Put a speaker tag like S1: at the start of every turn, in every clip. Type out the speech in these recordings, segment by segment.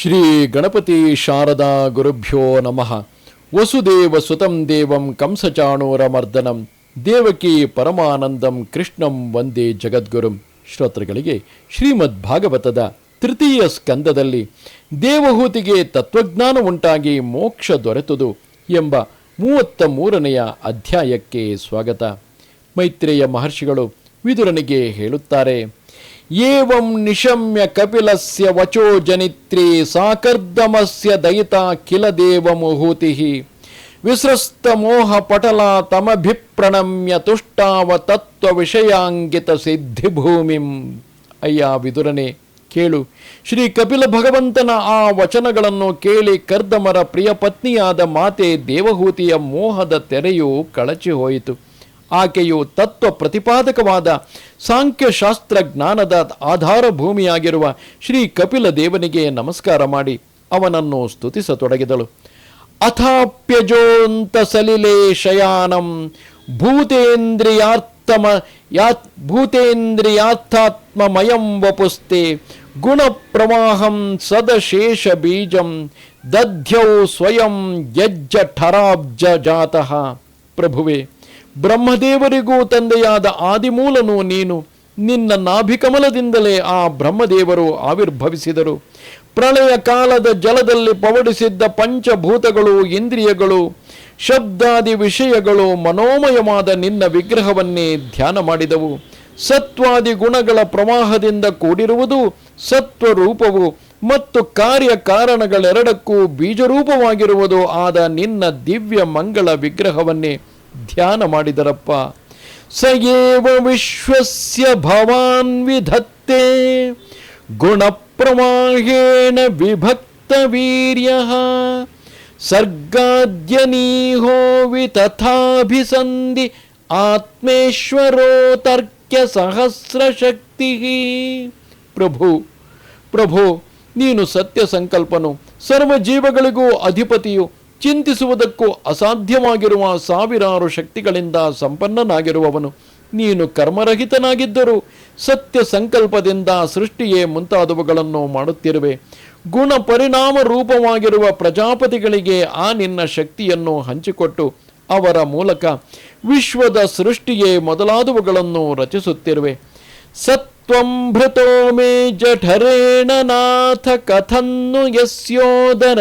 S1: ಶ್ರೀ ಗಣಪತಿ ಶಾರದಾ ಗುರುಭ್ಯೋ ನಮಃ. ವಸುದೇವ ಸುತಂ ದೇವಂ ಕಂಸಚಾಣೂರಮರ್ದನಂ. ದೇವಕಿ ಪರಮಾನಂದಂ ಕೃಷ್ಣಂ ವಂದೇ ಜಗದ್ಗುರುಂ. ಶ್ರೋತೃಗಳಿಗೆ ಶ್ರೀಮದ್ ಭಾಗವತದ ತೃತೀಯ ಸ್ಕಂದದಲ್ಲಿ ದೇವಹೂತಿಗೆ ತತ್ವಜ್ಞಾನ ಉಂಟಾಗಿ ಮೋಕ್ಷ ದೊರೆತುದು ಎಂಬ ಮೂವತ್ತ ಮೂರನೆಯ ಅಧ್ಯಾಯಕ್ಕೆ ಸ್ವಾಗತ. ಮೈತ್ರೇಯ ಮಹರ್ಷಿಗಳು ವಿದುರನಿಗೆ ಹೇಳುತ್ತಾರೆ ಏವಂ ನಿಶಮ್ಯ ಕಪಿಲಸ್ಯ ವಚೋ ಜನಿತ್ರಿ ಸಾಕರ್ದಮಸ್ಯ ದಯಿತ ಕಿಲ ದೇವಮುಹೂತಿ ವಿಸೃಸ್ತ ಮೋಹ ಪಟಲ ತಮಭಿಪ್ರಣಮ್ಯ ತುಷ್ಟಾವ ತತ್ವ ವಿಷಯಾಂಗಿತ ಸಿದ್ಧಿಭೂಮಿಂ. ಅಯ್ಯ ವಿದುರನೆ, ಕೇಳು. ಶ್ರೀ ಕಪಿಲ ಭಗವಂತನ ಆ ವಚನಗಳನ್ನು ಕೇಳಿ ಕರ್ದಮರ ಪ್ರಿಯ ಪತ್ನಿಯಾದ ಮಾತೆ ದೇವಹೂತಿಯ ಮೋಹದ ತೆರೆಯು ಕಳಚಿ ಹೋಯಿತು ಆಕೆಯು ತತ್ವ ಪ್ರತಿಪಾದಕವಾದ ಸಾಂಖ್ಯಶಾಸ್ತ್ರ ಜ್ಞಾನದ ಆಧಾರ ಭೂಮಿಯಾಗಿರುವ ಶ್ರೀ ಕಪಿಲ ದೇವನಿಗೆ ನಮಸ್ಕಾರ ಮಾಡಿ ಅವನನ್ನು ಸ್ತುತಿಸತೊಡಗಿದಳು. ಅಥಾಪ್ಯಜೋಂತ ಸಲಿಲೆ ಶಯಾನಂ ಭೂತೇಂದ್ರಿಯಾರ್ಥಮ ಯಾತ್ ಭೂತೇಂದ್ರಿಯಾರ್ಥಾತ್ಮಮಯಂ ವಪುಸ್ತೆ ಗುಣಪ್ರವಾಹಂ ಸದಶೇಷ ಬೀಜಂ ದಧ್ಯೌ ಸ್ವಯಂ ಯಜ್ಜ ಠರಾಬ್ಜ ಜಾತಃ. ಪ್ರಭುವೆ ಬ್ರಹ್ಮದೇವರಿಗೂ ತಂದೆಯಾದ ಆದಿಮೂಲನು ನೀನು. ನಿನ್ನ ನಾಭಿಕಮಲದಿಂದಲೇ ಆ ಬ್ರಹ್ಮದೇವರು ಆವಿರ್ಭವಿಸಿದರು. ಪ್ರಳಯ ಕಾಲದ ಜಲದಲ್ಲಿ ಪವಡಿಸಿದ್ದ ಪಂಚಭೂತಗಳು, ಇಂದ್ರಿಯಗಳು, ಶಬ್ದಾದಿ ವಿಷಯಗಳು ಮನೋಮಯವಾದ ನಿನ್ನ ವಿಗ್ರಹವನ್ನೇ ಧ್ಯಾನ ಮಾಡಿದವು. ಸತ್ವಾದಿ ಗುಣಗಳ ಪ್ರವಾಹದಿಂದ ಕೂಡಿರುವುದು ಸತ್ವರೂಪವು ಮತ್ತು ಕಾರ್ಯ ಕಾರಣಗಳೆರಡಕ್ಕೂ ಬೀಜರೂಪವಾಗಿರುವುದು ಆದ ನಿನ್ನ ದಿವ್ಯ ಮಂಗಳ ವಿಗ್ರಹವನ್ನೇ. ಧ್ಯಾನ ಮಾಡಿದರಪ್ಪ. ಸಯೇವ ವಿಶ್ವಸ್ಯ ಭವಾನ್ ವಿಧತ್ತೆ. ಗುಣಪ್ರವಾಹೇಣ ವಿಭಕ್ತ ವೀರ್ಯ. ಸರ್ಗಾದ್ಯನೀಹೋ ವಿತಥಾಭಿಸಂಧಿ ಆತ್ಮೇಶ್ವರೋ ತರ್ಕ್ಯ ಸಹಸ್ರಶಕ್ತಿ. ಪ್ರಭು ಪ್ರಭು, ನೀನು ಸತ್ಯ ಸಂಕಲ್ಪನು. ಸರ್ವ ಜೀವಗಳಿಗೂ ಅಧಿಪತಿಯು ಚಿಂತಿಸುವುದಕ್ಕೂ ಅಸಾಧ್ಯವಾಗಿರುವ ಸಾವಿರಾರು ಶಕ್ತಿಗಳಿಂದ ಸಂಪನ್ನನಾಗಿರುವವನು. ನೀನು ಕರ್ಮರಹಿತನಾಗಿದ್ದರೂ ಸತ್ಯ ಸಂಕಲ್ಪದಿಂದ ಸೃಷ್ಟಿಯೇ ಮುಂತಾದವುಗಳನ್ನು ಮಾಡುತ್ತಿರುವೆ. ಗುಣ ಪರಿಣಾಮ ರೂಪವಾಗಿರುವ ಪ್ರಜಾಪತಿಗಳಿಗೆ ಆ ನಿನ್ನ ಶಕ್ತಿಯನ್ನು ಹಂಚಿಕೊಟ್ಟು ಅವರ ಮೂಲಕ ವಿಶ್ವದ ಸೃಷ್ಟಿಯೇ ಮೊದಲಾದವುಗಳನ್ನು ರಚಿಸುತ್ತಿರುವೆ. त्वं मे जठरेण नाथ कथं नु यस्योदरयेतदासीत्।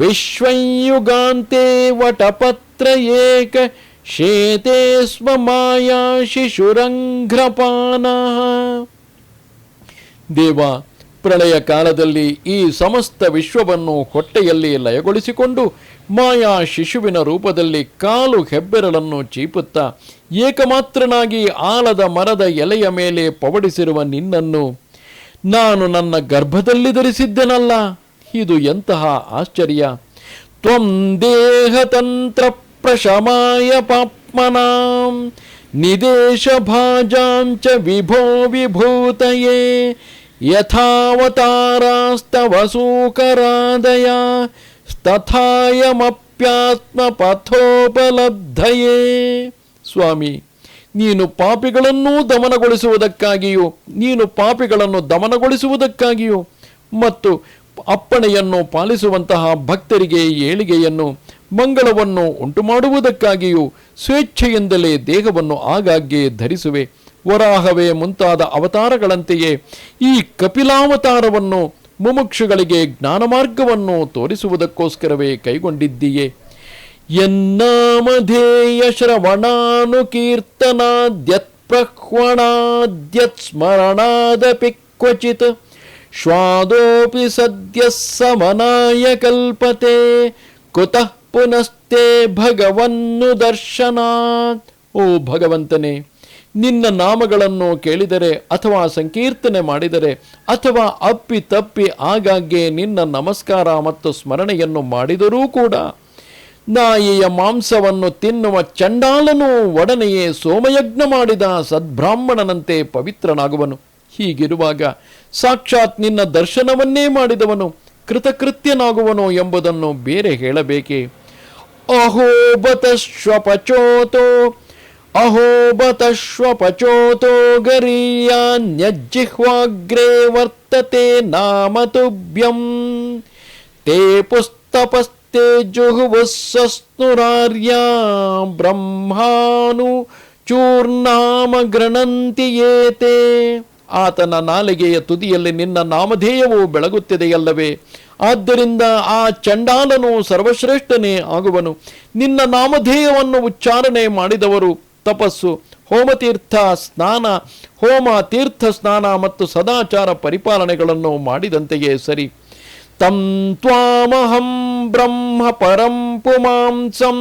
S1: विश्वयुगान्ते वटपत्र एक शेते स्म माया शिशुरङ्घ्रपानः देवा ಪ್ರಳಯ ಕಾಲದಲ್ಲಿ ಈ ಸಮಸ್ತ ವಿಶ್ವವನ್ನು ಹೊಟ್ಟೆಯಲ್ಲಿ ಲಯಗೊಳಿಸಿಕೊಂಡು ಮಾಯಾ ಶಿಶುವಿನ ರೂಪದಲ್ಲಿ ಕಾಲು ಹೆಬ್ಬೆರಳನ್ನು ಚೀಪುತ್ತಾ ಏಕಮಾತ್ರನಾಗಿ ಆಲದ ಮರದ ಎಲೆಯ ಮೇಲೆ ಪವಡಿಸಿರುವ ನಿನ್ನನ್ನು ನಾನು ನನ್ನ ಗರ್ಭದಲ್ಲಿ ಧರಿಸಿದ್ದೆನಲ್ಲ. ಇದು ಎಂತಹ ಆಶ್ಚರ್ಯ. ತ್ವಂ ದೇಹತಂತ್ರ ಪ್ರಶಮಾಯ ಪಾಪ್ಮನಾಂ. ನಿದೇಶ ಭಾಜಾಂಚ ವಿಭೋ ವಿಭೂತಯೇ. ಯಥಾವತಾರಾಸ್ತವ ಸೂಕರಾದಯ ತಥಾಯಮಪ್ಯಾತ್ಮ ಪಥೋಪಲಬ್ಧಯೇ ಸ್ವಾಮಿ, ನೀನು ಪಾಪಿಗಳನ್ನೂ ದಮನಗೊಳಿಸುವುದಕ್ಕಾಗಿಯೂ, ನೀನು ಪಾಪಿಗಳನ್ನು ದಮನಗೊಳಿಸುವುದಕ್ಕಾಗಿಯೂ, ಮತ್ತು ಅಪ್ಪಣೆಯನ್ನು ಪಾಲಿಸುವಂತಹ ಭಕ್ತರಿಗೆ ಏಳಿಗೆಯನ್ನು, ಮಂಗಳವನ್ನು ಉಂಟುಮಾಡುವುದಕ್ಕಾಗಿಯೂ, ಸ್ವೇಚ್ಛೆಯಿಂದಲೇ ದೇಹವನ್ನು ಆಗಾಗ್ಗೆ ಧರಿಸುವೆ. ವರಾಹವೇ ಮುಂತಾದ ಅವತಾರಗಳಂತೆಯೇ ಈ ಕಪಿಲಾವತಾರವನ್ನು ಮುಮುಕ್ಷುಗಳಿಗೆ ಜ್ಞಾನ ಮಾರ್ಗವನ್ನು ತೋರಿಸುವುದಕ್ಕೋಸ್ಕರವೇ ಕೈಗೊಂಡಿದ್ದೀಯೇ. ಎನ್ನಾಮಧೇಯ ಶ್ರವಣಾನುಕೀರ್ತನಾದ್ಯತ್ ಪ್ರಹ್ವಣಾದ್ಯತ್ ಸ್ಮರಣಾದಪಿ ಕ್ವಚಿತ್ ಶ್ವಾದೋಪಿ ಸದ್ಯ ಸಮನಾಯ ಕಲ್ಪತೆ ಕುತಃ ಪುನಸ್ತೆ ಭಗವನ್ನು ದರ್ಶನಾತ್ ಓ ಭಗವಂತನೇ ನಿನ್ನ ನಾಮಗಳನ್ನು ಕೇಳಿದರೆ ಅಥವಾ ಸಂಕೀರ್ತನೆ ಮಾಡಿದರೆ ಅಥವಾ ಅಪ್ಪಿ ತಪ್ಪಿ ಆಗಾಗ್ಗೆ ನಿನ್ನ ನಮಸ್ಕಾರ ಮತ್ತು ಸ್ಮರಣೆಯನ್ನು ಮಾಡಿದರೂ ಕೂಡ ನಾಯಿಯ ಮಾಂಸವನ್ನು ತಿನ್ನುವ ಚಂಡಾಲನು ಒಡನೆಯೇ ಸೋಮಯಜ್ಞ ಮಾಡಿದ ಸದ್ಬ್ರಾಹ್ಮಣನಂತೆ ಪವಿತ್ರನಾಗುವನು. ಹೀಗಿರುವಾಗ ಸಾಕ್ಷಾತ್ ನಿನ್ನ ದರ್ಶನವನ್ನೇ ಮಾಡಿದವನು ಕೃತಕೃತ್ಯನಾಗುವನು ಎಂಬುದನ್ನು ಬೇರೆ ಹೇಳಬೇಕೇ? ಅಹೋ ಬತ गरीयान्यज्जिह्वाग्रे वर्तते नाम ವರ್ತತೆ ನಾಮ पुस्तपस्ते ಜುಹುವಸ್ಸಸ್ನುರಾರ್ಯ ಬ್ರಹ್ಮಾನು ಚೂರ್ಣಾಮ ಗೃಣಂತಿ ಏತೆ ಆತನ ನಾಲಿಗೆಯ ತುದಿಯಲ್ಲಿ ನಿನ್ನ ನಾಮಧೇಯವು ಬೆಳಗುತ್ತಿದೆಯಲ್ಲವೇ? ಆದ್ದರಿಂದ ಆ ಚಂಡಾಲನು ಸರ್ವಶ್ರೇಷ್ಠನೇ ಆಗುವನು. ನಿನ್ನ ನಾಮಧೇಯವನ್ನು ಉಚ್ಚಾರಣೆ ಮಾಡಿದವರು ತಪಸ್ಸು, ಹೋಮತೀರ್ಥ ಸ್ನಾನ ಹೋಮ ತೀರ್ಥ ಸ್ನಾನ ಮತ್ತು ಸದಾಚಾರ ಪರಿಪಾಲನೆಗಳನ್ನು ಮಾಡಿದಂತೆಯೇ ಸರಿ. ತಂ ತ್ವಾಮಹಂ ಬ್ರಹ್ಮ ಪರಂ ಪುಮಾಂಸಂ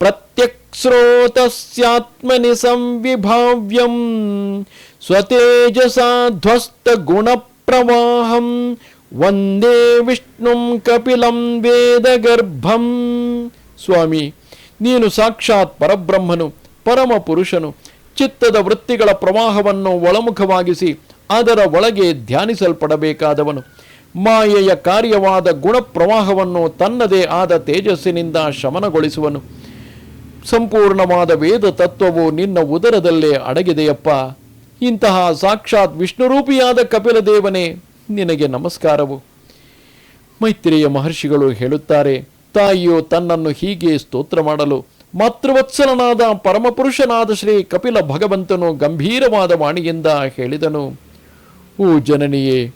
S1: ಪ್ರತ್ಯಕ್ಸ್ರೋತಸ್ಯಾತ್ಮನಿ ಸಂವಿಭಾವ್ಯಂ ಸ್ವತೇಜಸಾ ಧ್ವಸ್ತ ಗುಣಪ್ರವಾಹಂ ವಂದೇ ವಿಷ್ಣುಂ ಕಪಿಲಂ ವೇದಗರ್ಭಂ. ಸ್ವಾಮಿ, ನೀನು ಸಾಕ್ಷಾತ್ ಪರಬ್ರಹ್ಮನು. ಪರಮ ಪುರುಷನು ಚಿತ್ತದ ವೃತ್ತಿಗಳ ಪ್ರವಾಹವನ್ನು ಒಳಮುಖವಾಗಿಸಿ ಅದರ ಒಳಗೆ ಧ್ಯಾನಿಸಲ್ಪಡಬೇಕಾದವನು. ಮಾಯೆಯ ಕಾರ್ಯವಾದ ಗುಣಪ್ರವಾಹವನ್ನು ತನ್ನದೇ ಆದ ತೇಜಸ್ಸಿನಿಂದ ಶಮನಗೊಳಿಸುವನು. ಸಂಪೂರ್ಣವಾದ ವೇದ ತತ್ವವು ನಿನ್ನ ಉದರದಲ್ಲೇ ಅಡಗಿದೆಯಪ್ಪ. ಇಂತಹ ಸಾಕ್ಷಾತ್ ವಿಷ್ಣುರೂಪಿಯಾದ ಕಪಿಲದೇವನೇ, ನಿನಗೆ ನಮಸ್ಕಾರವು. ಮೈತ್ರಿಯ ಮಹರ್ಷಿಗಳು ಹೇಳುತ್ತಾರೆ, ತಾಯಿಯು ತನ್ನನ್ನು ಹೀಗೆ ಸ್ತೋತ್ರ ಮಾಡಲು ಮಾತೃವತ್ಸಲನಾದ ಪರಮಪುರುಷನಾದ ಶ್ರೀ ಕಪಿಲ ಭಗವಂತನು ಗಂಭೀರವಾದ ವಾಣಿಯಿಂದ ಹೇಳಿದನು, ಓ ಜನನಿಯೇ,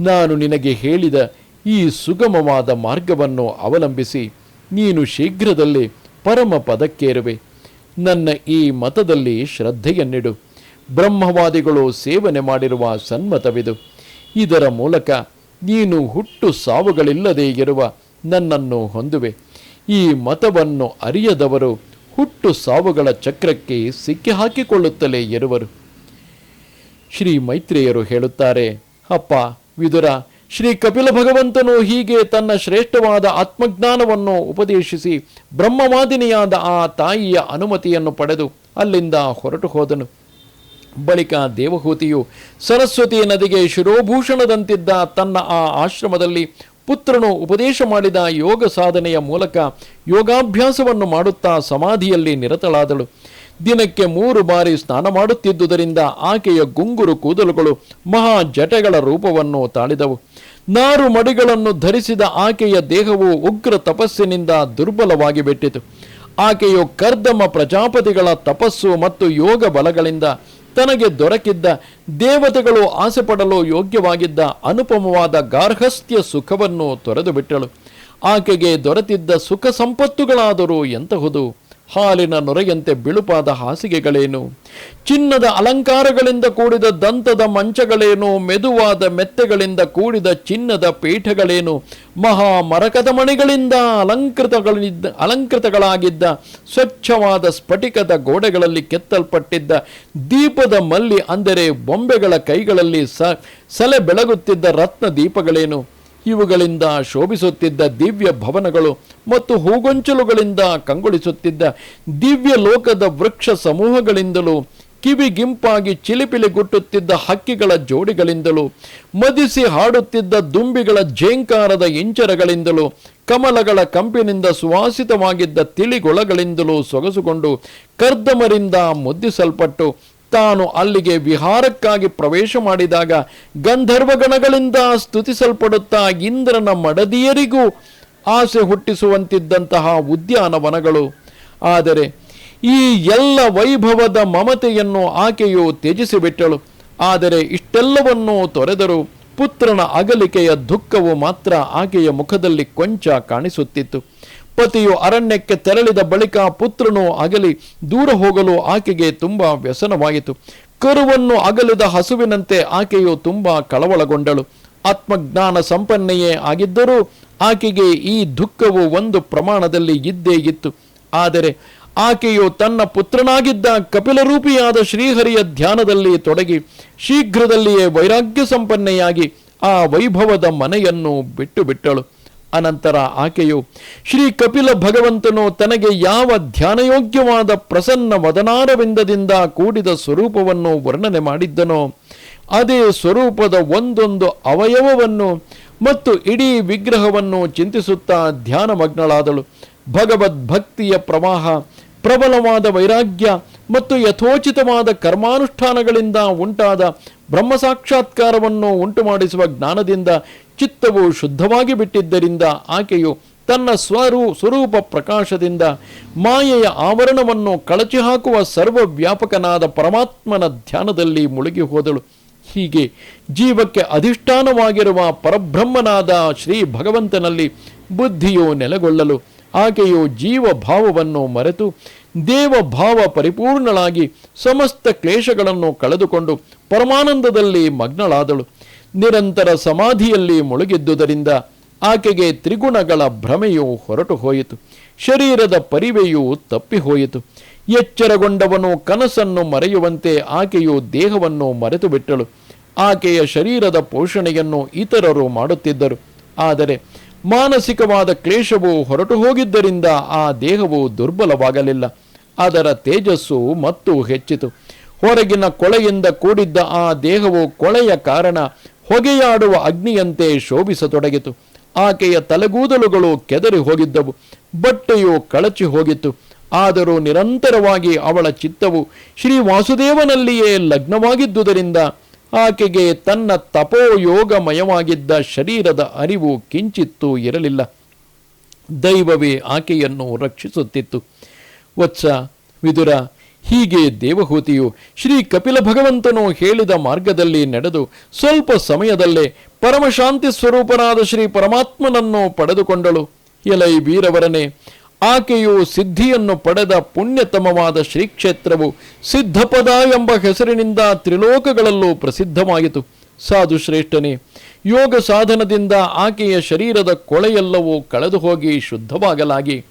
S1: ನಾನು ನಿನಗೆ ಹೇಳಿದ ಈ ಸುಗಮವಾದ ಮಾರ್ಗವನ್ನು ಅವಲಂಬಿಸಿ ನೀನು ಶೀಘ್ರದಲ್ಲೇ ಪರಮ ಪದಕ್ಕೇರುವೆ. ನನ್ನ ಈ ಮತದಲ್ಲಿ ಶ್ರದ್ಧೆಯನ್ನಿಡು. ಬ್ರಹ್ಮವಾದಿಗಳು ಸೇವನೆ ಮಾಡಿರುವ ಸನ್ಮತವಿದು. ಇದರ ಮೂಲಕ ನೀನು ಹುಟ್ಟು ಸಾವುಗಳಿಲ್ಲದೆ ಇರುವ ನನ್ನನ್ನು ಹೊಂದುವೆ. ಈ ಮತವನ್ನು ಅರಿಯದವರು ಹುಟ್ಟು ಸಾವುಗಳ ಚಕ್ರಕ್ಕೆ ಸಿಕ್ಕಿ ಹಾಕಿಕೊಳ್ಳುತ್ತಲೇ ಇರುವರು. ಶ್ರೀ ಮೈತ್ರೇಯರು ಹೇಳುತ್ತಾರೆ, ಅಪ್ಪ, ವಿದುರ, ಶ್ರೀ ಕಪಿಲ ಭಗವಂತನು ಹೀಗೆ ತನ್ನ ಶ್ರೇಷ್ಠವಾದ ಆತ್ಮಜ್ಞಾನವನ್ನು ಉಪದೇಶಿಸಿ ಬ್ರಹ್ಮವಾದಿನಿಯಾದ ಆ ತಾಯಿಯ ಅನುಮತಿಯನ್ನು ಪಡೆದು ಅಲ್ಲಿಂದ ಹೊರಟು ಹೋದನು. ಬಳಿಕ ದೇವಹೂತಿಯು ಸರಸ್ವತಿ ನದಿಗೆ ಶಿರೋಭೂಷಣದಂತಿದ್ದ ತನ್ನ ಆ ಆಶ್ರಮದಲ್ಲಿ ಪುತ್ರನು ಉಪದೇಶ ಮಾಡಿದ ಯೋಗ ಸಾಧನೆಯ ಮೂಲಕ ಯೋಗಾಭ್ಯಾಸವನ್ನು ಮಾಡುತ್ತಾ ಸಮಾಧಿಯಲ್ಲಿ ನಿರತಳಾದಳು. ದಿನಕ್ಕೆ ಮೂರು ಬಾರಿ ಸ್ನಾನ ಮಾಡುತ್ತಿದ್ದುದರಿಂದ ಆಕೆಯ ಗುಂಗುರು ಕೂದಲುಗಳು ಮಹಾ ಜಟೆಗಳ ರೂಪವನ್ನು ತಾಳಿದವು. ನಾರು ಮಡಿಗಳನ್ನು ಧರಿಸಿದ ಆಕೆಯ ದೇಹವು ಉಗ್ರ ತಪಸ್ಸಿನಿಂದ ದುರ್ಬಲವಾಗಿ ಬಿಟ್ಟಿತು. ಆಕೆಯು ಕರ್ದಮ ಪ್ರಜಾಪತಿಗಳ ತಪಸ್ಸು ಮತ್ತು ಯೋಗ ಬಲಗಳಿಂದ ತನಗೆ ದೊರಕಿದ್ದ, ದೇವತೆಗಳು ಆಸೆ ಪಡಲು ಯೋಗ್ಯವಾಗಿದ್ದ ಅನುಪಮವಾದ ಗಾರ್ಹಸ್ಥ್ಯ ಸುಖವನ್ನು ತೊರೆದು ಬಿಟ್ಟಳು ಆಕೆಗೆ ದೊರೆತಿದ್ದ ಸುಖ ಸಂಪತ್ತುಗಳಾದರೂ ಎಂತಹುದು? ಹಾಲಿನ ನೊರೆಯಂತೆ ಬಿಳುಪಾದ ಹಾಸಿಗೆಗಳೇನು? ಚಿನ್ನದ ಅಲಂಕಾರಗಳಿಂದ ಕೂಡಿದ ದಂತದ ಮಂಚಗಳೇನು? ಮೆದುವಾದ ಮೆತ್ತೆಗಳಿಂದ ಕೂಡಿದ ಚಿನ್ನದ ಪೀಠಗಳೇನು? ಮಹಾ ಮರಕದ ಮಣಿಗಳಿಂದ ಅಲಂಕೃತಗಳಿದ್ದ, ಅಲಂಕೃತಗಳಾಗಿದ್ದ, ಸ್ವಚ್ಛವಾದ ಸ್ಫಟಿಕದ ಗೋಡೆಗಳಲ್ಲಿ ಕೆತ್ತಲ್ಪಟ್ಟಿದ್ದ, ದೀಪದ ಮಲ್ಲಿ ಅಂದರೆ ಬೊಂಬೆಗಳ ಕೈಗಳಲ್ಲಿ ಸ, ಸಲೆ ಬೆಳಗುತ್ತಿದ್ದ ರತ್ನ ದೀಪಗಳೇನು? ಇವುಗಳಿಂದ ಶೋಭಿಸುತ್ತಿದ್ದ ದಿವ್ಯ ಭವನಗಳು ಮತ್ತು ಹೂಗೊಂಚಲುಗಳಿಂದ ಕಂಗೊಳಿಸುತ್ತಿದ್ದ ದಿವ್ಯ ಲೋಕದ ವೃಕ್ಷ ಸಮೂಹಗಳಿಂದಲೂ ಕಿವಿಗಿಂಪಾಗಿ ಚಿಲಿಪಿಲಿಗುಟ್ಟುತ್ತಿದ್ದ ಹಕ್ಕಿಗಳ ಜೋಡಿಗಳಿಂದಲೂ, ಮದಿಸಿ ಹಾಡುತ್ತಿದ್ದ ದುಂಬಿಗಳ ಜೇಂಕಾರದ ಇಂಚರಗಳಿಂದಲೂ, ಕಮಲಗಳ ಕಂಪಿನಿಂದ ಸುವಾಸಿತವಾಗಿದ್ದ ತಿಳಿಗೊಳಗಳಿಂದಲೂ ಸೊಗಸುಗೊಂಡು ಕರ್ದಮರಿಂದ ಮುದ್ದಿಸಲ್ಪಟ್ಟು ತಾನು ಅಲ್ಲಿಗೆ ವಿಹಾರಕ್ಕಾಗಿ ಪ್ರವೇಶ ಮಾಡಿದಾಗ ಗಂಧರ್ವಗಣಗಳಿಂದ ಸ್ತುತಿಸಲ್ಪಡುತ್ತಾ ಇಂದ್ರನ ಮಡದಿಯರಿಗೂ ಆಸೆ ಹುಟ್ಟಿಸುವಂತಿದ್ದಂತಹ ಉದ್ಯಾನವನಗಳು. ಆದರೆ ಈ ಎಲ್ಲ ವೈಭವದ ಮಮತೆಯನ್ನು ಆಕೆಯು ತ್ಯಜಿಸಿಬಿಟ್ಟಳು. ಆದರೆ ಇಷ್ಟೆಲ್ಲವನ್ನೂ ತೊರೆದರು ಪುತ್ರನ ಅಗಲಿಕೆಯ ದುಃಖವು ಮಾತ್ರ ಆಕೆಯ ಮುಖದಲ್ಲಿ ಕೊಂಚ ಕಾಣಿಸುತ್ತಿತ್ತು. ಪತಿಯು ಅರಣ್ಯಕ್ಕೆ ತೆರಳಿದ ಬಳಿಕ ಪುತ್ರನು ಅಗಲಿ ದೂರ ಹೋಗಲು ಆಕೆಗೆ ತುಂಬಾ ವ್ಯಸನವಾಯಿತು. ಕರುವನ್ನು ಅಗಲಿದ ಹಸುವಿನಂತೆ ಆಕೆಯು ತುಂಬಾ ಕಳವಳಗೊಂಡಳು. ಆತ್ಮಜ್ಞಾನ ಸಂಪನ್ನೆಯೇ ಆಗಿದ್ದರೂ ಆಕೆಗೆ ಈ ದುಃಖವು ಒಂದು ಪ್ರಮಾಣದಲ್ಲಿ ಇದ್ದೇ ಇತ್ತು. ಆದರೆ ಆಕೆಯು ತನ್ನ ಪುತ್ರನಾಗಿದ್ದ ಕಪಿಲರೂಪಿಯಾದ ಶ್ರೀಹರಿಯ ಧ್ಯಾನದಲ್ಲಿ ತೊಡಗಿ ಶೀಘ್ರದಲ್ಲಿಯೇ ವೈರಾಗ್ಯ ಸಂಪನ್ನೆಯಾಗಿ ಆ ವೈಭವದ ಮನೆಯನ್ನು ಬಿಟ್ಟು ಬಿಟ್ಟಳು. ಅನಂತರ ಆಕೆಯು, ಶ್ರೀ ಕಪಿಲ ಭಗವಂತನು ತನಗೆ ಯಾವ ಧ್ಯಾನಯೋಗ್ಯವಾದ ಪ್ರಸನ್ನ ವದನಾರವಿಂದದಿಂದ ಕೂಡಿದ ಸ್ವರೂಪವನ್ನು ವರ್ಣನೆ ಮಾಡಿದ್ದನೋ, ಅದೇ ಸ್ವರೂಪದ ಒಂದೊಂದು ಅವಯವವನ್ನು ಮತ್ತು ಇಡೀ ವಿಗ್ರಹವನ್ನು ಚಿಂತಿಸುತ್ತಾ ಧ್ಯಾನಮಗ್ನಳಾದಳು. ಭಗವದ್ಭಕ್ತಿಯ ಪ್ರವಾಹ, ಪ್ರಬಲವಾದ ವೈರಾಗ್ಯ ಮತ್ತು ಯಥೋಚಿತವಾದ ಕರ್ಮಾನುಷ್ಠಾನಗಳಿಂದ ಉಂಟಾದ ಬ್ರಹ್ಮ ಸಾಕ್ಷಾತ್ಕಾರವನ್ನು ಉಂಟು ಮಾಡಿಸುವ ಜ್ಞಾನದಿಂದ ಚಿತ್ತವು ಶುದ್ಧವಾಗಿ ಬಿಟ್ಟಿದ್ದರಿಂದ ಆಕೆಯು ತನ್ನ ಸ್ವರೂ, ಸ್ವರೂಪ ಪ್ರಕಾಶದಿಂದ ಮಾಯೆಯ ಆವರಣವನ್ನು ಕಳಚಿ ಹಾಕುವ ಸರ್ವವ್ಯಾಪಕನಾದ ಪರಮಾತ್ಮನ ಧ್ಯಾನದಲ್ಲಿ ಮುಳುಗಿ ಹೋದಳು. ಹೀಗೆ ಜೀವಕ್ಕೆ ಅಧಿಷ್ಠಾನವಾಗಿರುವ ಪರಬ್ರಹ್ಮನಾದ ಶ್ರೀ ಭಗವಂತನಲ್ಲಿ ಬುದ್ಧಿಯು ನೆಲೆಗೊಳ್ಳಲು ಆಕೆಯು ಜೀವ ಭಾವವನ್ನು ಮರೆತು ದೇವಭಾವ ಪರಿಪೂರ್ಣಳಾಗಿ ಸಮಸ್ತ ಕ್ಲೇಶಗಳನ್ನು ಕಳೆದುಕೊಂಡು ಪರಮಾನಂದದಲ್ಲಿ ಮಗ್ನಳಾದಳು. ನಿರಂತರ ಸಮಾಧಿಯಲ್ಲಿ ಮುಳುಗಿದ್ದುದರಿಂದ ಆಕೆಗೆ ತ್ರಿಗುಣಗಳ ಭ್ರಮೆಯು ಹೊರಟು ಹೋಯಿತು. ಶರೀರದ ಪರಿವೆಯು ತಪ್ಪಿಹೋಯಿತು ಎಚ್ಚರಗೊಂಡವನು ಕನಸನ್ನು ಮರೆಯುವಂತೆ ಆಕೆಯು ದೇಹವನ್ನು ಮರೆತು ಬಿಟ್ಟಳು ಆಕೆಯ ಶರೀರದ ಪೋಷಣೆಯನ್ನು ಇತರರು ಮಾಡುತ್ತಿದ್ದರು. ಆದರೆ ಮಾನಸಿಕವಾದ ಕ್ಲೇಶವು ಹೊರಟು ಹೋಗಿದ್ದರಿಂದ ಆ ದೇಹವು ದುರ್ಬಲವಾಗಲಿಲ್ಲ. ಅದರ ತೇಜಸ್ಸು ಮತ್ತು ಹೆಚ್ಚಿತು. ಹೊರಗಿನ ಕೊಳೆಯಿಂದ ಕೂಡಿದ್ದ ಆ ದೇಹವು ಕೊಳೆಯ ಕಾರಣ ಹೊಗೆಯಾಡುವ ಅಗ್ನಿಯಂತೆ ಶೋಭಿಸತೊಡಗಿತು. ಆಕೆಯ ತಲೆಗೂದಲುಗಳು ಕೆದರಿ ಹೋಗಿದ್ದವು. ಬಟ್ಟೆಯು ಕಳಚಿ ಹೋಗಿತ್ತು. ಆದರೂ ನಿರಂತರವಾಗಿ ಅವಳ ಚಿತ್ತವು ಶ್ರೀ ವಾಸುದೇವನಲ್ಲಿಯೇ ಲಗ್ನವಾಗಿದ್ದುದರಿಂದ ಆಕೆಗೆ ತನ್ನ ತಪೋಯೋಗಮಯವಾಗಿದ್ದ ಶರೀರದ ಅರಿವು ಕಿಂಚಿತ್ತೂ ಇರಲಿಲ್ಲ. ದೈವವೇ ಆಕೆಯನ್ನು ರಕ್ಷಿಸುತ್ತಿತ್ತು. ವತ್ಸ, ವಿದುರ, ಹೀಗೆ ದೇವಹೂತಿಯು ಶ್ರೀ ಕಪಿಲ ಭಗವಂತನು ಹೇಳಿದ ಮಾರ್ಗದಲ್ಲಿ ನಡೆದು ಸ್ವಲ್ಪ ಸಮಯದಲ್ಲೇ ಪರಮಶಾಂತಿ ಸ್ವರೂಪನಾದ ಶ್ರೀ ಪರಮಾತ್ಮನನ್ನು ಪಡೆದುಕೊಂಡಳು. ಎಲೈ ವೀರವರನೇ, ಆಕೆಯು ಸಿದ್ಧಿಯನ್ನು ಪಡೆದ ಪುಣ್ಯತಮವಾದ ಶ್ರೀಕ್ಷೇತ್ರವು ಸಿದ್ಧಪದ ಎಂಬ ಹೆಸರಿನಿಂದ ತ್ರಿಲೋಕಗಳಲ್ಲೂ ಪ್ರಸಿದ್ಧವಾಯಿತು. ಸಾಧು ಶ್ರೇಷ್ಠನೇ ಯೋಗ ಸಾಧನದಿಂದ ಆಕೆಯ ಶರೀರದ ಕೊಳೆಯೆಲ್ಲವೂ ಕಳೆದು ಹೋಗಿ ಶುದ್ಧವಾಗಲಾಗಿ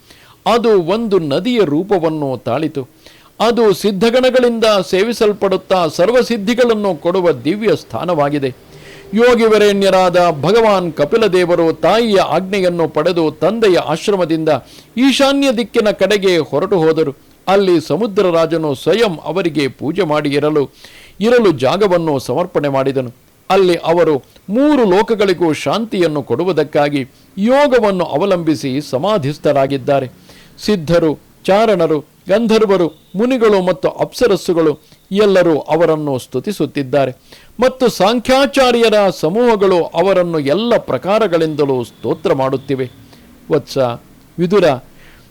S1: ಅದು ಒಂದು ನದಿಯ ರೂಪವನ್ನು ತಾಳಿತು. ಅದು ಸಿದ್ಧಗಣಗಳಿಂದ ಸೇವಿಸಲ್ಪಡುತ್ತಾ ಸರ್ವಸಿದ್ಧಿಗಳನ್ನು ಕೊಡುವ ದಿವ್ಯ ಸ್ಥಾನವಾಗಿದೆ. ಯೋಗಿವರೇಣ್ಯರಾದ ಭಗವಾನ್ ಕಪಿಲದೇವರು ತಾಯಿಯ ಆಜ್ಞೆಯನ್ನು ಪಡೆದು ತಂದೆಯ ಆಶ್ರಮದಿಂದ ಈಶಾನ್ಯ ದಿಕ್ಕಿನ ಕಡೆಗೆ ಹೊರಟು ಹೋದರು. ಅಲ್ಲಿ ಸಮುದ್ರ ರಾಜನು ಸ್ವಯಂ ಅವರಿಗೆ ಪೂಜೆ ಮಾಡಿ ಇರಲು ಇರಲು ಜಾಗವನ್ನು ಸಮರ್ಪಣೆ ಮಾಡಿದನು. ಅಲ್ಲಿ ಅವರು ಮೂರು ಲೋಕಗಳಿಗೂ ಶಾಂತಿಯನ್ನು ಕೊಡುವುದಕ್ಕಾಗಿ ಯೋಗವನ್ನು ಅವಲಂಬಿಸಿ ಸಮಾಧಿಸ್ಥರಾಗಿದ್ದಾರೆ. ಸಿದ್ಧರು, ಚಾರಣರು, ಗಂಧರ್ವರು, ಮುನಿಗಳು ಮತ್ತು ಅಪ್ಸರಸ್ಸುಗಳು ಎಲ್ಲರೂ ಅವರನ್ನು ಸ್ತುತಿಸುತ್ತಿದ್ದಾರೆ. ಮತ್ತು ಸಾಂಖ್ಯಾಚಾರ್ಯರ ಸಮೂಹಗಳು ಅವರನ್ನು ಎಲ್ಲ ಪ್ರಕಾರಗಳಿಂದಲೂ ಸ್ತೋತ್ರ ಮಾಡುತ್ತಿವೆ. ವತ್ಸ ವಿದುರ,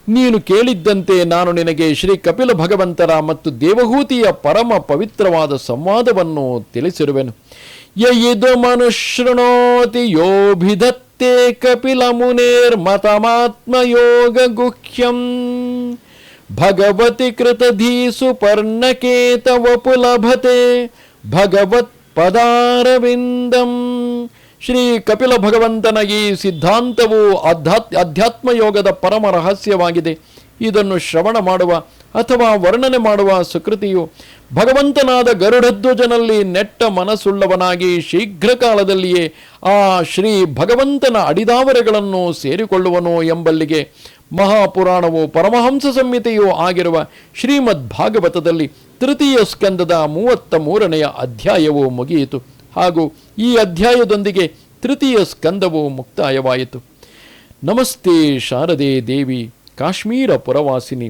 S1: ನೀನು ಕೇಳಿದ್ದಂತೆ ನಾನು ನಿನಗೆ ಶ್ರೀ ಕಪಿಲ ಭಗವಂತರ ಮತ್ತು ದೇವಹೂತಿಯ ಪರಮ ಪವಿತ್ರವಾದ ಸಂವಾದವನ್ನು ತಿಳಿಸಿರುವೆನು. ಯಯಿದು ಮನುಶೃಣೋತಿ ಯೋಭಿಧತ್ತೆ ಕಪಿಲ ಮುನೇರ್ಮತಮಾತ್ಮಯೋಗ ಗುಹ್ಯಂ ಭಗವತಿ ಕೃತಧೀಸು ಪರ್ಣಕೇತ ವಪುಲಭತೆ ಭಗವತ್ ಪದಾರವಿಂದಂ ಶ್ರೀ ಕಪಿಲ ಭಗವಂತನ ಈ ಸಿದ್ಧಾಂತವು ಅಧ್ಯಾತ್ ಅಧ್ಯಾತ್ಮ ಯೋಗದ ಪರಮ ರಹಸ್ಯವಾಗಿದೆ ಇದನ್ನು ಶ್ರವಣ ಮಾಡುವ ಅಥವಾ ವರ್ಣನೆ ಮಾಡುವ ಸುಕೃತಿಯು ಭಗವಂತನಾದ ಗರುಡಧ್ವಜನಲ್ಲಿ ನೆಟ್ಟ ಮನಸ್ಸುಳ್ಳವನಾಗಿ ಶೀಘ್ರ ಕಾಲದಲ್ಲಿಯೇ ಆ ಶ್ರೀ ಭಗವಂತನ ಅಡಿದಾವರೆಗಳನ್ನು ಸೇರಿಕೊಳ್ಳುವನು ಎಂಬಲ್ಲಿಗೆ ಮಹಾಪುರಾಣವು ಪರಮಹಂಸ ಸಂಹಿತೆಯೂ ಆಗಿರುವ ಶ್ರೀಮದ್ ಭಾಗವತದಲ್ಲಿ ತೃತೀಯ ಸ್ಕಂದದ ಮೂವತ್ತ ಮೂರನೆಯ ಅಧ್ಯಾಯವು ಮುಗಿಯಿತು. ಹಾಗೂ ಈ ಅಧ್ಯಾಯದೊಂದಿಗೆ ತೃತೀಯ ಸ್ಕಂದವು ಮುಕ್ತಾಯವಾಯಿತು. ನಮಸ್ತೆ ಶಾರದೆ ದೇವಿ, ಕಾಶ್ಮೀರ ಪುರವಾಸಿನಿ.